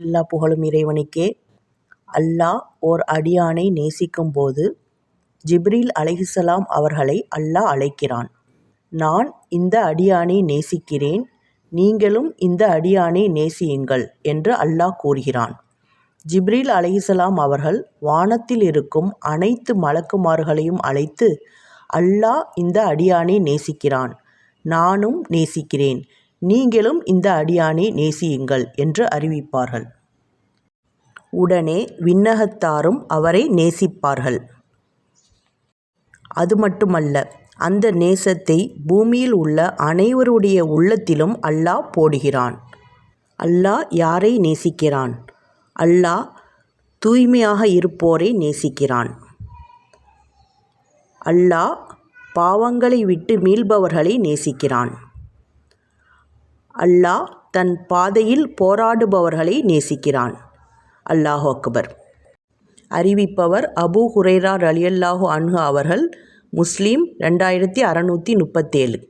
எல்லா புகழும் இறைவனுக்கே அல்லாஹ் ஓர் அடியானை நேசிக்கும்போது ஜிப்ரீல் அலைஹிஸ்ஸலாம் அவர்களை அல்லாஹ் அழைக்கிறான். நான் இந்த அடியானை நேசிக்கிறேன் நீங்களும் இந்த அடியானை நேசியுங்கள் என்று அல்லாஹ் கூறுகிறான். ஜிப்ரீல் அலைஹிஸ்ஸலாம் அவர்கள் வானத்தில் இருக்கும் அனைத்து மலக்குமார்களையும் அழைத்து அல்லாஹ் இந்த அடியானை நேசிக்கிறான் நானும் நேசிக்கிறேன் நீங்களும் இந்த அடியானை நேசியுங்கள் என்று அறிவிப்பார்கள். உடனே விண்ணகத்தாரும் அவரை நேசிப்பார்கள். அது மட்டுமல்ல அந்த நேசத்தை பூமியில் உள்ள அனைவருடைய உள்ளத்திலும் அல்லாஹ் போடுகிறான். அல்லாஹ் யாரை நேசிக்கிறான்? அல்லாஹ் தூய்மையாக இருப்போரை நேசிக்கிறான். அல்லாஹ் பாவங்களை விட்டு மீள்பவர்களை நேசிக்கிறான். அல்லாஹ் தன் பாதையில் போராடுபவர்களை நேசிக்கிறான். அல்லாஹு அக்பர். அறிவிப்பவர் அபூ ஹுரைரா ரலியல்லாஹு அன்ஹு அவர்கள் முஸ்லீம் ரெண்டாயிரத்தி அறநூற்றி முப்பத்தேழு.